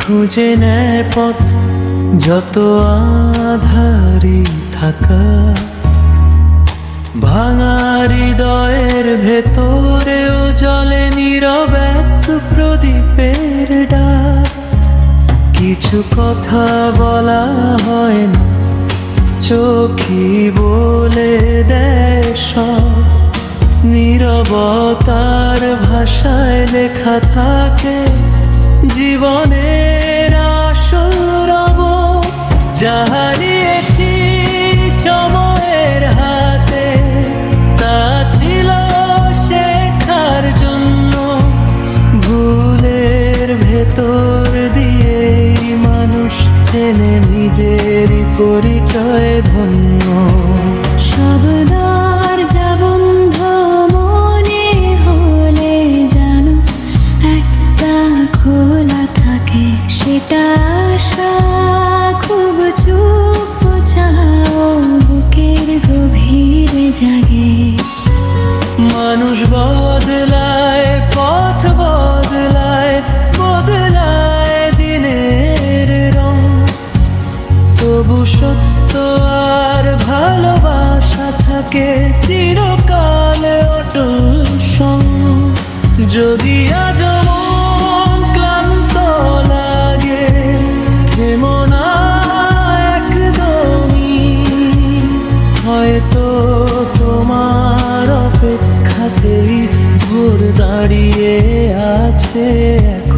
খুঁজে নেয় পথ, যত আধারি থাকা। ভাঙা হৃদয়ের ভেতরেও জলে নীরব এক প্রদীপের ডাক। কিছু কথা বলা হয় না চোখি বলে দেয় সব। নীরবতার ভাষায় লেখা থাকে জীবনের আসরব জাহারিয়েছি সময়ের হাতে, তা ছিল শেখার জন্য ভুলের ভেতর দিয়ে মানুষ চেনে নিজের পরিচয় ধন্য। আশা খুব চুপ চাও, বুকের মানুষ বদলায়, পথ বদলায় বদলায় দিনের রং। তবু সত্য আর ভালোবাসা থাকে চিরকাল অটল যদি fit